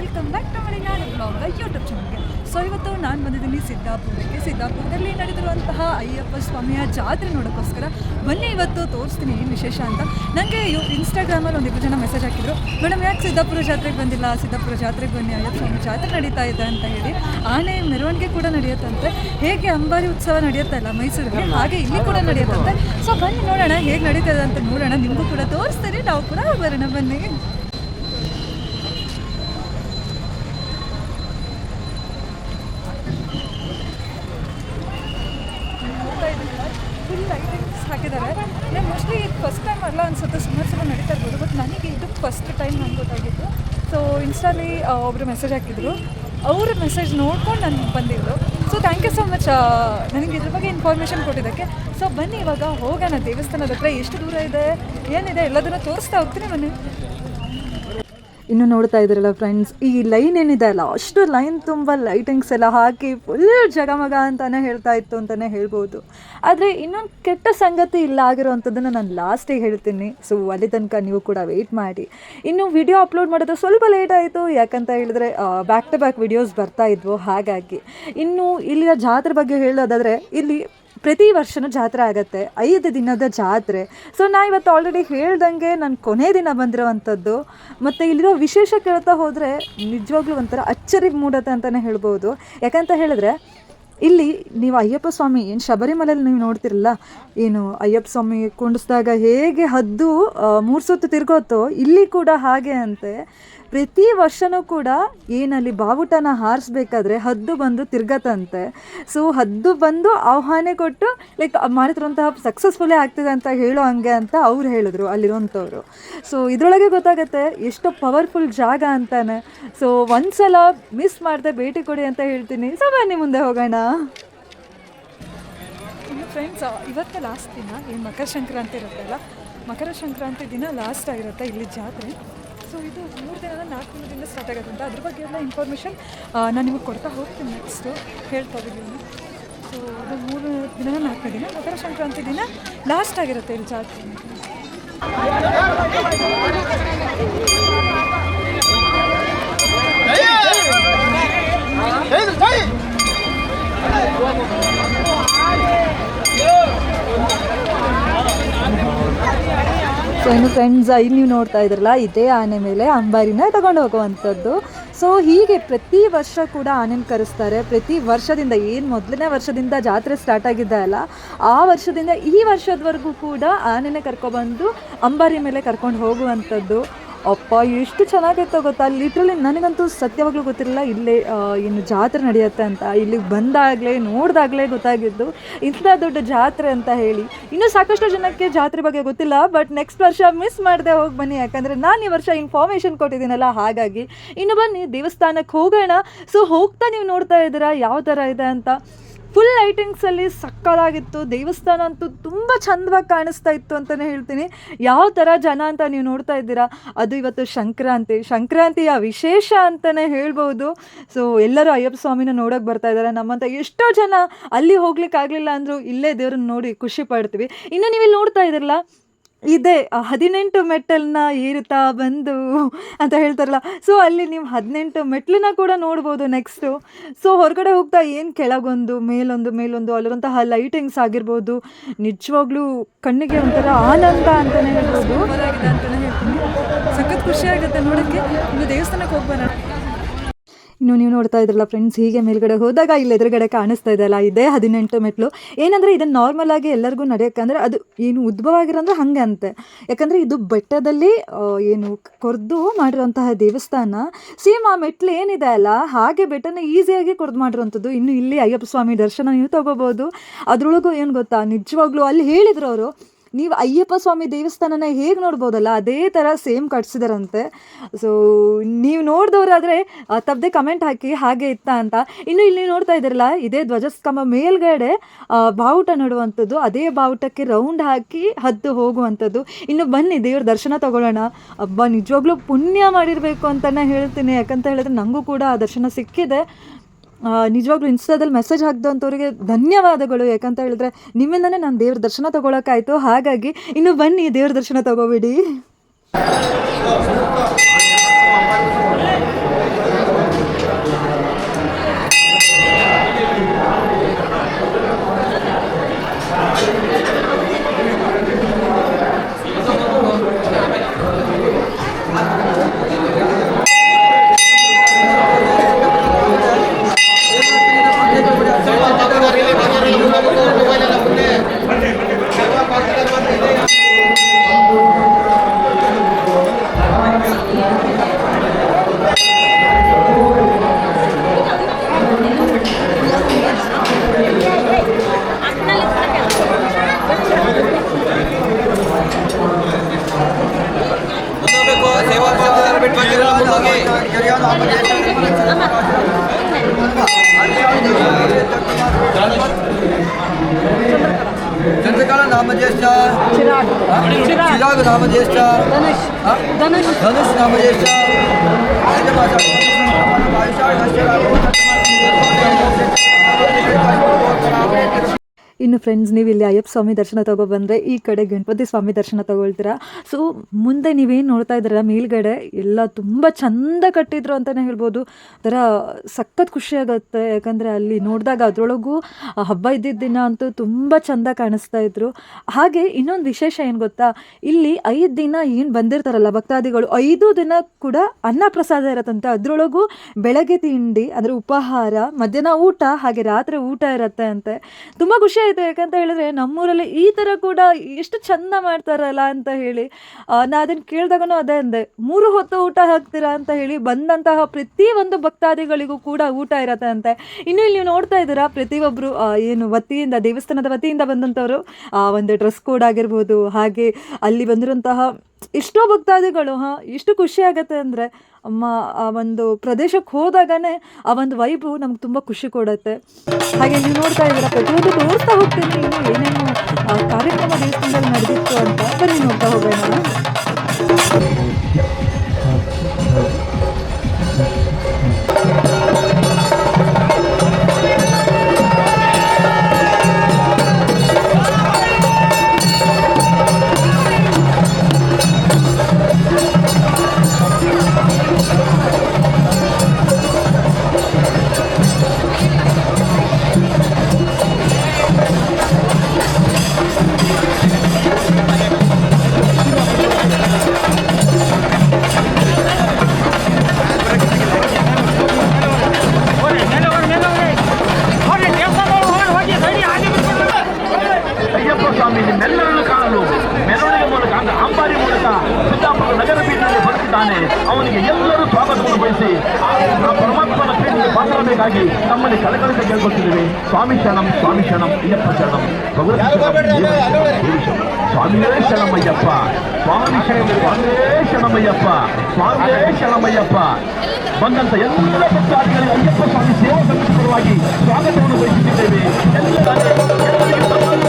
Welcome back to Malenadu blog YouTube ಚಾನಲ್ಗೆ so ಇವತ್ತು ನಾನು ಬಂದಿದ್ದೀನಿ ಸಿದ್ದಾಪುರಕ್ಕೆ. ಸಿದ್ದಾಪುರದಲ್ಲಿ ನಡೆದಿರುವಂತಹ ಅಯ್ಯಪ್ಪ ಸ್ವಾಮಿಯ ಜಾತ್ರೆ ನೋಡೋಕ್ಕೋಸ್ಕರ. ಬನ್ನಿ ಇವತ್ತು ತೋರಿಸ್ತೀನಿ ಏನು ವಿಶೇಷ ಅಂತ. ನನಗೆ ಇನ್ಸ್ಟಾಗ್ರಾಮಲ್ಲಿ ಒಂದಿಬ್ಬರು ಜನ ಮೆಸೇಜ್ ಹಾಕಿದ್ರು, ಮೇಡಮ್, ಯಾಕೆ ಸಿದ್ದಾಪುರ ಜಾತ್ರೆಗೆ ಬಂದಿಲ್ಲ? ಸಿದ್ದಾಪುರ ಜಾತ್ರೆಗೆ ಬನ್ನಿ, ಅಯ್ಯಪ್ಪ ಸ್ವಾಮಿ ಜಾತ್ರೆ ನಡೀತಾ ಇದೆ ಅಂತ ಹೇಳಿ. ಆನೆ ಮೆರವಣಿಗೆ ಕೂಡ ನಡೆಯುತ್ತಂತೆ. ಹೇಗೆ ಅಂಬಾರಿ ಉತ್ಸವ ನಡೆಯುತ್ತಲ್ಲ ಮೈಸೂರಿಗೆ ಹಾಗೆ ಇಲ್ಲಿ ಕೂಡ ನಡೆಯುತ್ತಂತೆ. ಸೊ ಬನ್ನಿ ನೋಡೋಣ, ಹೇಗೆ ನಡೀತದೆ ಅಂತ ನೋಡೋಣ. ನಿಮಗೂ ಕೂಡ ತೋರಿಸ್ತೀನಿ, ನಾವು ಕೂಡ ಬರೋಣ ಬನ್ನಿ ಫುಲ್ ಲೈಟಿಂಗ್ಸ್ ಹಾಕಿದ್ದಾರೆ. ನಾನು ಮೋಸ್ಟ್ಲಿ ಇದು ಫಸ್ಟ್ ಟೈಮ್ ಅಲ್ಲ ಅನ್ಸುತ್ತೆ, ಸುಮಾರು ಸಲ ನಡೀತಾ ಇರ್ಬೋದು ಬಟ್ ನನಗೆ ಇದು ಫಸ್ಟ್ ಟೈಮ್ ನಂಗೆ ಗೊತ್ತಾಗಿತ್ತು ಸೊ ಇನ್ಸ್ಟಾಲಿ ಒಬ್ಬರು ಮೆಸೇಜ್ ಹಾಕಿದ್ರು. ಅವರು ಮೆಸೇಜ್ ನೋಡ್ಕೊಂಡು ನಾನು ಬಂದಿದ್ದು so thank you so much ನನಗೆ ಇದ್ರ ಬಗ್ಗೆ ಇನ್ಫಾರ್ಮೇಷನ್ ಕೊಟ್ಟಿದ್ದಕ್ಕೆ. ಸೊ ಬನ್ನಿ ಇವಾಗ, ಹೋಗೋಣ ದೇವಸ್ಥಾನದ ಹತ್ರ, ಎಷ್ಟು ದೂರ ಇದೆ, ಏನಿದೆ, ಎಲ್ಲದನ್ನು ತೋರಿಸ್ತಾ ಹೋಗ್ತೀನಿ ಬನ್ನಿ. ಇನ್ನು ನೋಡ್ತಾ ಇದ್ದೀರಲ್ಲ ಫ್ರೆಂಡ್ಸ್ ಈ ಲೈನ್ ಏನಿದೆ ಅಲ್ಲ, ಅಷ್ಟು ಲೈನ್ ತುಂಬ ಲೈಟಿಂಗ್ಸ್ ಎಲ್ಲ ಹಾಕಿ ಫುಲ್ ಜಗಮಗ ಅಂತಾನೆ ಹೇಳ್ತಾ ಇತ್ತು ಅಂತಾನೆ ಹೇಳ್ಬೋದು. ಆದರೆ ಇನ್ನೊಂದು ಕೆಟ್ಟ ಸಂಗತಿ ಇಲ್ಲ ಆಗಿರೋವಂಥದ್ದನ್ನು ನಾನು ಲಾಸ್ಟಿಗೆ ಹೇಳ್ತೀನಿ. ಸೊ ಅಲ್ಲಿ ತನಕ ನೀವು ಕೂಡ ವೆಯ್ಟ್ ಮಾಡಿ. ಇನ್ನು ವಿಡಿಯೋ ಅಪ್ಲೋಡ್ ಮಾಡೋದು ಸ್ವಲ್ಪ ಲೇಟ್ ಆಯಿತು. ಯಾಕಂತ ಹೇಳಿದ್ರೆ ಬ್ಯಾಕ್ ಟು ಬ್ಯಾಕ್ ವಿಡಿಯೋಸ್ ಬರ್ತಾ ಇದ್ವು. ಹಾಗಾಗಿ, ಇನ್ನು ಇಲ್ಲಿಯ ಜಾತ್ರೆ ಬಗ್ಗೆ ಹೇಳೋದಾದರೆ, ಇಲ್ಲಿ ಪ್ರತಿ ವರ್ಷನೂ ಜಾತ್ರೆ ಆಗುತ್ತೆ, ಐದು ದಿನದ ಜಾತ್ರೆ. ಸೊ ನಾ ಇವತ್ತು ಆಲ್ರೆಡಿ ಹೇಳ್ದಂಗೆ ನಾನು ಕೊನೆ ದಿನ ಬಂದಿರೋವಂಥದ್ದು. ಮತ್ತು ಇಲ್ಲಿರೋ ವಿಶೇಷ ಕೇಳ್ತಾ ಹೋದರೆ ನಿಜವಾಗ್ಲೂ ಒಂಥರ ಅಚ್ಚರಿ ಮೂಡತ್ತೆ ಅಂತಲೇ ಹೇಳ್ಬೋದು. ಯಾಕಂತ ಹೇಳಿದ್ರೆ, ಇಲ್ಲಿ ನೀವು ಅಯ್ಯಪ್ಪ ಸ್ವಾಮಿ, ಏನು ಶಬರಿಮಲೆಯಲ್ಲಿ ನೀವು ನೋಡ್ತಿರಲ್ಲ, ಏನು ಅಯ್ಯಪ್ಪ ಸ್ವಾಮಿ ಕುಂಡಿಸಿದಾಗ ಹೇಗೆ ಹದ್ದು ಮೂರು ಸುತ್ತು ತಿರ್ಗೋತೋ ಇಲ್ಲಿ ಕೂಡ ಹಾಗೆ ಅಂತೆ. ಪ್ರತಿ ವರ್ಷವೂ ಕೂಡ ಏನಲ್ಲಿ ಬಾವುಟನ ಹಾರಿಸ್ಬೇಕಾದ್ರೆ ಹದ್ದು ಬಂದು ತಿರ್ಗತ್ತಂತೆ. ಸೊ ಹದ್ದು ಬಂದು ಆಹ್ವಾನ ಕೊಟ್ಟು ಲೈಕ್ ಮಾಡಿರುವಂತಹ ಸಕ್ಸಸ್ಫುಲ್ಲೇ ಆಗ್ತದೆ ಅಂತ ಹೇಳೋ ಹಂಗೆ ಅಂತ ಅವ್ರು ಹೇಳಿದ್ರು ಅಲ್ಲಿರುವಂಥವ್ರು. ಸೊ ಇದರೊಳಗೆ ಗೊತ್ತಾಗುತ್ತೆ ಎಷ್ಟು ಪವರ್ಫುಲ್ ಜಾಗ ಅಂತಾನೆ. ಸೊ ಒಂದ್ಸಲ ಮಿಸ್ ಮಾಡದೆ ಭೇಟಿ ಕೊಡಿ ಅಂತ ಹೇಳ್ತೀನಿ. ಸೊ ಬನ್ನಿ ಮುಂದೆ ಹೋಗೋಣ. ಫ್ರೆಂಡ್ಸ್ ಇವತ್ತೇ ಲಾಸ್ಟ್ ದಿನ ಈ ಮಕರ ಸಂಕ್ರಾಂತಿ ಇರುತ್ತಲ್ಲ? ಮಕರ ಸಂಕ್ರಾಂತಿ ದಿನ ಲಾಸ್ಟ್ ಆಗಿರುತ್ತೆ ಇಲ್ಲಿ ಜಾತ್ರೆ. ಸೊ ಇದು ಮೂರು ದಿನ ನಾಲ್ಕು ದಿನದಿಂದ ಸ್ಟಾರ್ಟ್ ಆಗುತ್ತೆ ಅಂತ ಅದ್ರ ಬಗ್ಗೆ ಎಲ್ಲ ಇನ್ಫಾರ್ಮೇಷನ್ ನಾನು ನಿಮಗೆ ಕೊಡ್ತಾ ಹೋಗ್ತೀನಿ ನೆಕ್ಸ್ಟು ಹೇಳ್ತಾ ಇದ್ದೀನಿ ಸೊ ಇದು ಮೂರು ದಿನ ನಾಲ್ಕು ದಿನ, ಮಕರ ಸಂಕ್ರಾಂತಿ ದಿನ ಲಾಸ್ಟ್ ಆಗಿರುತ್ತೆ ಇಲ್ಲಿ ಜಾತ್ರೆ. ಸೊ ಇನ್ನು ಫ್ರೆಂಡ್ಸ್ ಇಲ್ಲಿ ನೀವು ನೋಡ್ತಾ ಇದ್ರಲ್ಲ, ಇದೇ ಆನೆ ಮೇಲೆ ಅಂಬಾರಿನ ತಗೊಂಡು ಹೋಗುವಂಥದ್ದು. ಸೊ ಹೀಗೆ ಪ್ರತಿ ವರ್ಷ ಕೂಡ ಆನೆನ ಕರೆಸ್ತಾರೆ. ಪ್ರತಿ ವರ್ಷದಿಂದ, ಏನು ಮೊದಲನೇ ವರ್ಷದಿಂದ ಜಾತ್ರೆ ಸ್ಟಾರ್ಟ್ ಆಗಿದ್ದೆ ಅಲ್ಲ, ಆ ವರ್ಷದಿಂದ ಈ ವರ್ಷದವರೆಗೂ ಕೂಡ ಆನೆನೇ ಕರ್ಕೊಬಂದು ಅಂಬಾರಿ ಮೇಲೆ ಕರ್ಕೊಂಡು ಹೋಗುವಂಥದ್ದು. ಅಪ್ಪ, ಎಷ್ಟು ಚೆನ್ನಾಗಿತ್ತು ಗೊತ್ತಾ? ಲಿಟ್ರಲಿ ನನಗಂತೂ ಸತ್ಯವಾಗ್ಲೂ ಗೊತ್ತಿರಲಿಲ್ಲ. ಇಲ್ಲೇ ಏನು ಜಾತ್ರೆ ನಡೆಯುತ್ತೆ ಅಂತ. ಇಲ್ಲಿಗೆ ಬಂದಾಗಲೇ, ನೋಡಿದಾಗಲೇ ಗೊತ್ತಾಗಿದ್ದು. ಇಂಥ ದೊಡ್ಡ ಜಾತ್ರೆ ಅಂತ ಹೇಳಿ. ಇನ್ನೂ ಸಾಕಷ್ಟು ಜನಕ್ಕೆ ಜಾತ್ರೆ ಬಗ್ಗೆ ಗೊತ್ತಿಲ್ಲ ಬಟ್ ನೆಕ್ಸ್ಟ್ ವರ್ಷ ಮಿಸ್ ಮಾಡದೆ ಹೋಗಿ ಬನ್ನಿ. ಯಾಕಂದರೆ ನಾನು ಈ ವರ್ಷ ಇನ್ಫಾರ್ಮೇಷನ್ ಕೊಟ್ಟಿದ್ದೀನಲ್ಲ, ಹಾಗಾಗಿ. ಇನ್ನು ಬನ್ನಿ ದೇವಸ್ಥಾನಕ್ಕೆ ಹೋಗೋಣ. ಸೊ ಹೋಗ್ತಾ ನೀವು ನೋಡ್ತಾ ಇದ್ದೀರಾ? ಯಾವ ಥರ ಇದೆ ಅಂತ. ಫುಲ್ ಲೈಟಿಂಗ್ಸಲ್ಲಿ ಸಕ್ಕದಾಗಿತ್ತು. ದೇವಸ್ಥಾನ ಅಂತೂ ತುಂಬ ಚಂದವಾಗಿ ಕಾಣಿಸ್ತಾ ಇತ್ತು ಅಂತಲೇ ಹೇಳ್ತೀನಿ. ಯಾವ ಥರ ಜನ ಅಂತ ನೀವು ನೋಡ್ತಾ ಇದ್ದೀರಾ? ಅದು ಇವತ್ತು ಸಂಕ್ರಾಂತಿ. ಸಂಕ್ರಾಂತಿಯ ವಿಶೇಷ ಅಂತಲೇ ಹೇಳ್ಬೋದು. ಸೊ ಎಲ್ಲರೂ ಅಯ್ಯಪ್ಪ ಸ್ವಾಮಿನ ನೋಡೋಕೆ ಬರ್ತಾ ಇದ್ದಾರೆ. ನಮ್ಮಂಥ ಎಷ್ಟೋ ಜನ ಅಲ್ಲಿ ಹೋಗ್ಲಿಕ್ಕೆ ಆಗಲಿಲ್ಲ ಅಂದರೂ ಇಲ್ಲೇ ದೇವ್ರನ್ನ ನೋಡಿ ಖುಷಿ ಪಡ್ತೀವಿ. ಇನ್ನು ನೀವು ಇಲ್ಲಿ ನೋಡ್ತಾ ಇದ್ದೀರಲ್ಲ ಇದೆ ಹದಿನೆಂಟು ಮೆಟ್ಟಲನ್ನ ಏರುತ್ತಾ ಬಂದು ಅಂತ ಹೇಳ್ತಾರಲ್ಲ. ಸೊ ಅಲ್ಲಿ ನೀವು ಹದಿನೆಂಟು ಮೆಟ್ಲನ್ನ ಕೂಡ ನೋಡ್ಬೋದು ನೆಕ್ಸ್ಟು ಸೊ ಹೊರಗಡೆ ಹೋಗ್ತಾ ಏನು ಕೆಳಗೊಂದು, ಮೇಲೊಂದು ಮೇಲೊಂದು, ಅಲ್ಲಿರುವಂತಹ ಲೈಟಿಂಗ್ಸ್ ಆಗಿರ್ಬೋದು, ನಿಜವಾಗ್ಲೂ ಕಣ್ಣಿಗೆ ಒಂಥರ ಆನಂದ ಅಂತಲೇ ಹೇಳ್ಬೋದು. ಸಖತ್ ಖುಷಿ ಆಗುತ್ತೆ ನೋಡೋಕ್ಕೆ. ಒಂದು ದೇವಸ್ಥಾನಕ್ಕೆ ಹೋಗ್ಬರೋಣ. ಇನ್ನು ನೀವು ನೋಡ್ತಾ ಇದ್ರಲ್ಲ ಫ್ರೆಂಡ್ಸ್ ಹೀಗೆ ಮೇಲ್ಗಡೆ ಹೋದಾಗ ಇಲ್ಲಿ ಎದುರುಗಡೆ ಕಾಣಿಸ್ತಾ ಇದೆ ಅಲ್ಲ, ಇದೇ ಹದಿನೆಂಟು ಮೆಟ್ಲು ಏನಂದರೆ ಇದನ್ನು ನಾರ್ಮಲ್ ಆಗಿ ಎಲ್ಲರಿಗೂ ನಡೆಯೋಕ್ಕಂದ್ರೆ ಅದು ಏನು ಉದ್ಭವ ಆಗಿರೋಂದ್ರೆ ಹಂಗೆ ಅಂತೆ. ಯಾಕಂದರೆ ಇದು ಬೆಟ್ಟದಲ್ಲಿ ಏನು ಕೊರ್ದು ಮಾಡಿರುವಂತಹ ದೇವಸ್ಥಾನ. ಸೇಮ್ ಆ ಮೆಟ್ಲು ಏನಿದೆ ಅಲ್ಲ, ಹಾಗೆ ಬೆಟ್ಟನ ಈಸಿಯಾಗಿ ಕೊರ್ದು ಮಾಡಿರುವಂಥದ್ದು. ಇನ್ನು ಇಲ್ಲಿ ಅಯ್ಯಪ್ಪ ಸ್ವಾಮಿ ದರ್ಶನ ನೀವು ತಗೋಬೋದು. ಅದರೊಳಗೂ ಏನು ಗೊತ್ತಾ, ನಿಜವಾಗ್ಲೂ ಅಲ್ಲಿ ಹೇಳಿದ್ರು ಅವರು ನೀವು ಅಯ್ಯಪ್ಪ ಸ್ವಾಮಿ ದೇವಸ್ಥಾನನ ಹೇಗೆ ನೋಡ್ಬೋದಲ್ಲ? ಅದೇ ಥರ ಸೇಮ್ ಕಟ್ಸಿದಾರಂತೆ. ಸೊ ನೀವು ನೋಡಿದವರಾದರೆ ತಪ್ಪದೆ ಕಮೆಂಟ್ ಹಾಕಿ ಹಾಗೆ ಇತ್ತ ಅಂತ. ಇನ್ನು ಇಲ್ಲಿ ನೋಡ್ತಾ ಇದ್ದೀರಲ್ಲ, ಇದೇ ಧ್ವಜಸ್ತಂಭ ಮೇಲ್ಗಡೆ ಬಾವುಟ ನಡುವಂಥದ್ದು, ಅದೇ ಬಾವುಟಕ್ಕೆ ರೌಂಡ್ ಹಾಕಿ ಹದ್ದು ಹೋಗುವಂಥದ್ದು. ಇನ್ನು ಬನ್ನಿ, ದೇವ್ರ ದರ್ಶನ ತಗೊಳ್ಳೋಣ. ಅಬ್ಬ, ನಿಜವಾಗ್ಲೂ ಪುಣ್ಯ ಮಾಡಿರಬೇಕು ಅಂತ ಹೇಳ್ತೀನಿ. ಯಾಕಂತ ಹೇಳಿದ್ರೆ ನನಗೂ ಕೂಡ ಆ ದರ್ಶನ ಸಿಕ್ಕಿದೆ. ನಿಜವಾಗ್ಲೂ ಇನ್ಸ್ಟಾದಲ್ಲಿ ಮೆಸೇಜ್ ಹಾಕಿದಂಥವ್ರಿಗೆ ಧನ್ಯವಾದಗಳು. ಯಾಕಂತ ಹೇಳಿದ್ರೆ ನಿಮ್ಮಿಂದನೇ ನಾನು ದೇವ್ರ ದರ್ಶನ ತಗೊಳಕ್ಕಾಯ್ತು. ಹಾಗಾಗಿ ಇನ್ನು ಬನ್ನಿ ದೇವ್ರ ದರ್ಶನ ತಗೋಬೇಡಿ. నామజేష్ట చిరాగ్. నామజేష్ట ధనుష్. నామజేష్ట భాష ಇನ್ನು ಫ್ರೆಂಡ್ಸ್ ನೀವು ಇಲ್ಲಿ ಅಯ್ಯಪ್ಪ ಸ್ವಾಮಿ ದರ್ಶನ ತಗೊಬಂದರೆ ಈ ಕಡೆ ಗಣಪತಿ ಸ್ವಾಮಿ ದರ್ಶನ ತಗೊಳ್ತೀರಾ? ಸೊ ಮುಂದೆ ನೀವೇನು ನೋಡ್ತಾ ಇದ್ದೀರಾ? ಮೇಲ್ಗಡೆ ಎಲ್ಲ ತುಂಬ ಚಂದ ಕಟ್ಟಿದ್ರು ಅಂತಲೇ ಹೇಳ್ಬೋದು. ಒಂಥರ ಸಖತ್ ಖುಷಿ ಆಗುತ್ತೆ. ಯಾಕಂದರೆ ಅಲ್ಲಿ ನೋಡಿದಾಗ ಅದರೊಳಗೂ ಹಬ್ಬ ಇದ್ದಿದ್ದ ದಿನ ಅಂತೂ ತುಂಬ ಚಂದ ಕಾಣಿಸ್ತಾ ಇದ್ರು. ಹಾಗೆ ಇನ್ನೊಂದು ವಿಶೇಷ ಏನು ಗೊತ್ತಾ? ಇಲ್ಲಿ ಐದು ದಿನ ಏನು ಬಂದಿರ್ತಾರಲ್ಲ ಭಕ್ತಾದಿಗಳು, ಐದು ದಿನ ಕೂಡ ಅನ್ನ ಪ್ರಸಾದ ಇರತ್ತಂತೆ. ಅದರೊಳಗೂ ಬೆಳಗ್ಗೆ ತಿಂಡಿ, ಅಂದರೆ ಉಪಹಾರ, ಮಧ್ಯಾಹ್ನ ಊಟ, ಹಾಗೆ ರಾತ್ರಿ ಊಟ ಇರತ್ತೆ ಅಂತೆ ತುಂಬ ಖುಷಿ ಆಯಿತು ಯಾಕಂತ ಹೇಳಿದ್ರೆ ನಮ್ಮೂರಲ್ಲಿ ಈ ಥರ ಕೂಡ ಎಷ್ಟು ಚಂದ ಮಾಡ್ತಾರಲ್ಲ ಅಂತ ಹೇಳಿ ನಾ ಅದನ್ನು ಕೇಳಿದಾಗನೂ ಅದೇ ಅಂದೆ. ಮೂರು ಹೊತ್ತು ಊಟ ಹಾಕ್ತೀರಾ ಅಂತ ಹೇಳಿ ಬಂದಂತಹ ಪ್ರತಿಯೊಂದು ಭಕ್ತಾದಿಗಳಿಗೂ ಕೂಡ ಊಟ ಇರತ್ತೆ ಅಂತೆ. ಇನ್ನು ಇಲ್ಲಿ ನೀವು ನೋಡ್ತಾ ಇದ್ದೀರಾ ಪ್ರತಿಯೊಬ್ಬರು ಏನು ವತಿಯಿಂದ, ದೇವಸ್ಥಾನದ ವತಿಯಿಂದ ಬಂದಂಥವರು, ಆ, ಒಂದು ಡ್ರೆಸ್ ಕೋಡ್ ಆಗಿರ್ಬೋದು, ಹಾಗೆ ಅಲ್ಲಿ ಬಂದಿರುವಂತಹ ಎಷ್ಟೋ ಭಕ್ತಾದಿಗಳು, ಹಾಂ ಎಷ್ಟು ಖುಷಿ ಆಗುತ್ತೆ ಅಂದರೆ ಅಮ್ಮ, ಆ ಒಂದು ಪ್ರದೇಶಕ್ಕೆ ಹೋದಾಗನೇ ಆ ಒಂದು ವೈಬು ನಮ್ಗೆ ತುಂಬ ಖುಷಿ ಕೊಡುತ್ತೆ. ಹಾಗೆ ನೀವು ನೋಡ್ತಾ ಇದ್ದೀರಾ, ಪ್ರತಿಯೊಂದು ನೋಡ್ತಾ ಹೋಗ್ತೀನಿ, ಇನ್ನು ಏನೇನು ಕಾರ್ಯಕ್ರಮ ದೇವಸ್ಥಾನದಲ್ಲಿ ನಡೆದಿತ್ತು ಅಂತ, ಬನ್ನಿ ನೋಡ್ತಾ ಹೋಗೋಣ. ನಮ್ಮಲ್ಲಿ ಕಳಕಳಿತ ಕೇಳ್ಕೊಳ್ತಿದ್ದೀವಿ. ಸ್ವಾಮಿ ಶರಣಂ ಸ್ವಾಮಿ ಶರಣಂ ಅಯ್ಯಪ್ಪ ಶರಣಂ. ಭಗವತಿ. ಸ್ವಾಮಿಯೇ ಶರಣಮಯ್ಯಪ್ಪ. ಸ್ವಾಮಿ ಶರಣ ಸ್ವಾಮಿಯೇ ಶರಣಮಯ್ಯಪ್ಪ. ಸ್ವಾಮಿಯೇ ಶರಣಮಯ್ಯಪ್ಪ. ಬಂದಂತ ಎಲ್ಲ ಭಕ್ತಾದಿಗಳಿಗೆ ಅಯ್ಯಪ್ಪ ಸ್ವಾಮಿ ಸೇವಾ ಸಮಿತಿ ಪರವಾಗಿ ಸ್ವಾಗತವನ್ನು ಬಯಸುತ್ತಿದ್ದೇವೆ ಎಲ್ಲರಿಗೂ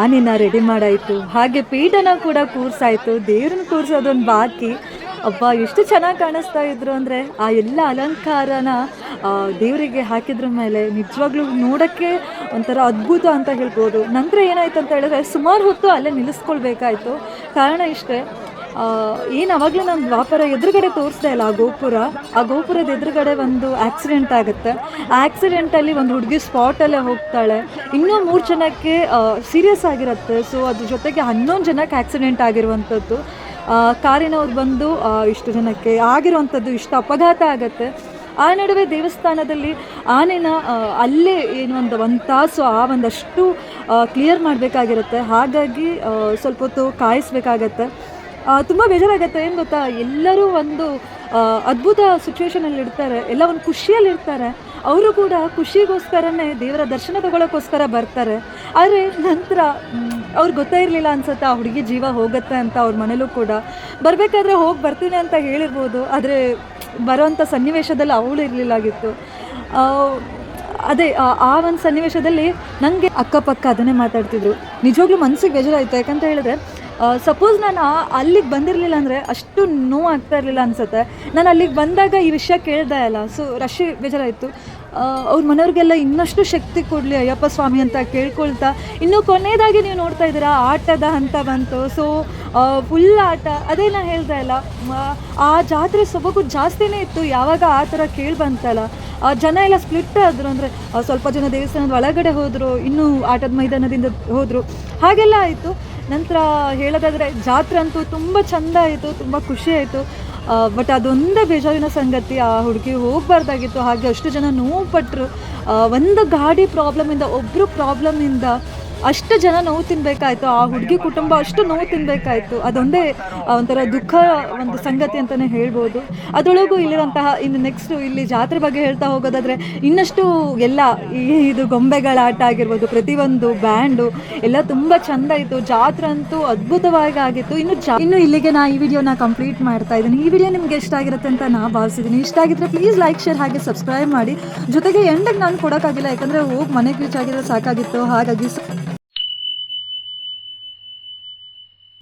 ಆನೆನ ರೆಡಿ ಮಾಡಾಯಿತು. ಹಾಗೆ ಪೀಠನ ಕೂಡ ಕೂರ್ಸಾಯಿತು. ದೇವ್ರನ್ನ ಕೂರ್ಸೋದೊಂದು ಬಾಕಿ. ಅಪ್ಪ ಎಷ್ಟು ಚೆನ್ನಾಗಿ ಕಾಣಿಸ್ತಾ ಇದ್ರು ಅಂದರೆ ಆ ಎಲ್ಲ ಅಲಂಕಾರನ ದೇವರಿಗೆ ಹಾಕಿದ್ರ ಮೇಲೆ ನಿಜವಾಗ್ಲೂ ನೋಡೋಕ್ಕೆ ಒಂಥರ ಅದ್ಭುತ ಅಂತ ಹೇಳ್ಬೋದು. ನಂತರ ಏನಾಯ್ತು ಅಂತ ಹೇಳಿದ್ರೆ ಸುಮಾರು ಹೊತ್ತು ಅಲ್ಲೇ ನಿಲ್ಲಿಸ್ಕೊಳ್ಬೇಕಾಯ್ತು. ಕಾರಣ ಇಷ್ಟೇ. ಏನು ಅವಾಗಲೇ ನಾನು ವ್ಯಾಪಾರ ಎದುರುಗಡೆ ತೋರಿಸ್ದೆ ಇಲ್ಲ ಆ ಗೋಪುರ? ಆ ಗೋಪುರದ ಎದುರುಗಡೆ ಒಂದು ಆಕ್ಸಿಡೆಂಟ್ ಆಗುತ್ತೆ. ಆ ಆಕ್ಸಿಡೆಂಟಲ್ಲಿ ಒಂದು ಹುಡುಗಿ ಸ್ಪಾಟಲ್ಲೇ ಹೋಗ್ತಾಳೆ. ಇನ್ನೂ ಮೂರು ಜನಕ್ಕೆ ಸೀರಿಯಸ್ ಆಗಿರುತ್ತೆ. ಸೊ ಅದ್ರ ಜೊತೆಗೆ ಹನ್ನೊಂದು ಜನಕ್ಕೆ ಆಕ್ಸಿಡೆಂಟ್ ಆಗಿರುವಂಥದ್ದು ಕಾರಿನವ್ರು ಬಂದು ಇಷ್ಟು ಜನಕ್ಕೆ ಆಗಿರುವಂಥದ್ದು ಇಷ್ಟು ಅಪಘಾತ ಆಗುತ್ತೆ. ಆ ನಡುವೆ ದೇವಸ್ಥಾನದಲ್ಲಿ ಆನೆನ ಅಲ್ಲೇ ಏನು ಒಂದು ಒಂದು ತಾಸು, ಆ ಒಂದಷ್ಟು ಕ್ಲಿಯರ್ ಮಾಡಬೇಕಾಗಿರುತ್ತೆ. ಹಾಗಾಗಿ ಸ್ವಲ್ಪ ಹೊತ್ತು ಕಾಯಿಸ್ಬೇಕಾಗತ್ತೆ. ತುಂಬ ಬೇಜಾರಾಗತ್ತೆ. ಏನು ಗೊತ್ತಾ? ಎಲ್ಲರೂ ಒಂದು ಅದ್ಭುತ ಸಿಚುವೇಶನಲ್ಲಿ ಇರ್ತಾರೆ. ಎಲ್ಲ ಒಂದು ಖುಷಿಯಲ್ಲಿ ಇರ್ತಾರೆ. ಅವರು ಕೂಡ ಖುಷಿಗೋಸ್ಕರನೇ ದೇವರ ದರ್ಶನ ತಗೊಳ್ಳೋಕ್ಕೋಸ್ಕರ ಬರ್ತಾರೆ. ಆದರೆ ನಂತರ ಅವ್ರಿಗೆ ಗೊತ್ತೇ ಇರಲಿಲ್ಲ ಅನ್ಸುತ್ತೆ, ಆ ಹುಡುಗಿ ಜೀವ ಹೋಗುತ್ತೆ ಅಂತ ಅವ್ರ ಮನೇಲೂ ಕೂಡ. ಬರಬೇಕಾದ್ರೆ ಹೋಗಿ ಬರ್ತೀನಿ ಅಂತ ಹೇಳಿರ್ಬೋದು, ಆದರೆ ಬರೋವಂಥ ಸನ್ನಿವೇಶದಲ್ಲಿ ಅವಳು ಇರಲಿಲ್ಲಾಗಿತ್ತು. ಅದೇ, ಆ ಒಂದು ಸನ್ನಿವೇಶದಲ್ಲಿ ನನಗೆ ಅಕ್ಕಪಕ್ಕ ಅದನ್ನೇ ಮಾತಾಡ್ತಿದ್ರು. ನಿಜವಾಗ್ಲೂ ಮನಸ್ಸಿಗೆ ಬೇಜಾರಾಯಿತು. ಯಾಕಂತ ಹೇಳಿದ್ರೆ ಸಪೋಸ್ ನಾನು ಅಲ್ಲಿಗೆ ಬಂದಿರಲಿಲ್ಲ ಅಂದರೆ ಅಷ್ಟು ನೋ ಆಗ್ತಾ ಇರಲಿಲ್ಲ ಅನ್ಸುತ್ತೆ. ನಾನು ಅಲ್ಲಿಗೆ ಬಂದಾಗ ಈ ವಿಷಯ ಕೇಳ್ದೆ ಅಲ್ಲ ಸೊ ರಶಿ ಬೇಜಾರಾಯಿತು. ಅವ್ರ ಮನೆಯವ್ರಿಗೆಲ್ಲ ಇನ್ನಷ್ಟು ಶಕ್ತಿ ಕೊಡಲಿ ಅಯ್ಯಪ್ಪ ಸ್ವಾಮಿ ಅಂತ ಕೇಳ್ಕೊಳ್ತಾ. ಇನ್ನು ಕೊನೆಯದಾಗಿ ನೀವು ನೋಡ್ತಾ ಇದ್ದೀರಾ, ಆಟದ ಹಂತ ಬಂತು. ಸೊ ಫುಲ್ ಆಟ, ಅದೇ ನಾನು ಹೇಳ್ತಾ ಇಲ್ಲ ಆ ಜಾತ್ರೆ ಸೊಬಗು ಜಾಸ್ತಿನೇ ಇತ್ತು, ಯಾವಾಗ ಆ ಥರ ಕೇಳಿ ಬಂತಲ್ಲ ಜನ ಎಲ್ಲ ಸ್ಪ್ಲಿಟ್ ಆದರು ಅಂದರೆ ಸ್ವಲ್ಪ ಜನ ದೇವಸ್ಥಾನದ ಒಳಗಡೆ ಹೋದರು, ಇನ್ನೂ ಆಟದ ಮೈದಾನದಿಂದ ಹೋದರು. ಹಾಗೆಲ್ಲ ಆಯಿತು. ನಂತರ ಹೇಳೋದಾದರೆ ಜಾತ್ರೆ ಅಂತೂ ತುಂಬ ಚೆಂದ ಆಯಿತು, ತುಂಬ ಖುಷಿ ಆಯಿತು. ಬಟ್ ಅದೊಂದೇ ಬೇಜಾರಿನ ಸಂಗತಿ, ಆ ಹುಡುಗಿ ಹೋಗಬಾರ್ದಾಗಿತ್ತು, ಹಾಗೆ ಅಷ್ಟು ಜನ ನೋವು ಪಟ್ಟರು ಒಂದು ಗಾಡಿ ಪ್ರಾಬ್ಲಮಿಂದ ಒಬ್ಬರು ಪ್ರಾಬ್ಲಮಿಂದ ಅಷ್ಟು ಜನ ನೋವು ತಿನ್ಬೇಕಾಯ್ತು, ಆ ಹುಡುಗಿ ಕುಟುಂಬ ಅಷ್ಟು ನೋವು ತಿನ್ಬೇಕಾಯ್ತು. ಅದೊಂದೇ ಒಂಥರ ದುಃಖ, ಒಂದು ಸಂಗತಿ ಅಂತಲೇ ಹೇಳ್ಬೋದು. ಅದರೊಳಗೂ ಇಲ್ಲಿರುವಂತಹ, ಇನ್ನು ನೆಕ್ಸ್ಟು ಇಲ್ಲಿ ಜಾತ್ರೆ ಬಗ್ಗೆ ಹೇಳ್ತಾ ಹೋಗೋದಾದ್ರೆ, ಇನ್ನಷ್ಟು ಎಲ್ಲ ಇದು ಗೊಂಬೆಗಳ ಆಟ ಆಗಿರ್ಬೋದು, ಪ್ರತಿಯೊಂದು ಬ್ಯಾಂಡು, ಎಲ್ಲ ತುಂಬ ಚಂದ ಇತ್ತು. ಜಾತ್ರೆ ಅಂತೂ ಅದ್ಭುತವಾಗಿ ಆಗಿತ್ತು. ಇನ್ನು ಜಾ, ಇನ್ನು ಇಲ್ಲಿಗೆ ನಾ ಈ ವಿಡಿಯೋನ ಕಂಪ್ಲೀಟ್ ಮಾಡ್ತಾ ಇದ್ದೀನಿ. ಈ ವಿಡಿಯೋ ನಿಮ್ಗೆ ಇಷ್ಟ ಆಗಿರುತ್ತೆ ಅಂತ ನಾ ಭಾವಿಸಿದ್ದೀನಿ. ಇಷ್ಟ ಆಗಿದ್ರೆ ಪ್ಲೀಸ್ ಲೈಕ್ ಶೇರ್ ಹಾಗೆ ಸಬ್ಸ್ಕ್ರೈಬ್ ಮಾಡಿ. ಜೊತೆಗೆ ಎಂಡಿಗೆ ನಾನು ಕೊಡೋಕ್ಕಾಗಿಲ್ಲ, ಯಾಕಂದರೆ ಹೋಗಿ ಮನೆಗೆ ರೀಚ್ ಆಗಿದ್ರೆ ಸಾಕಾಗಿತ್ತು. ಹಾಗಾಗಿ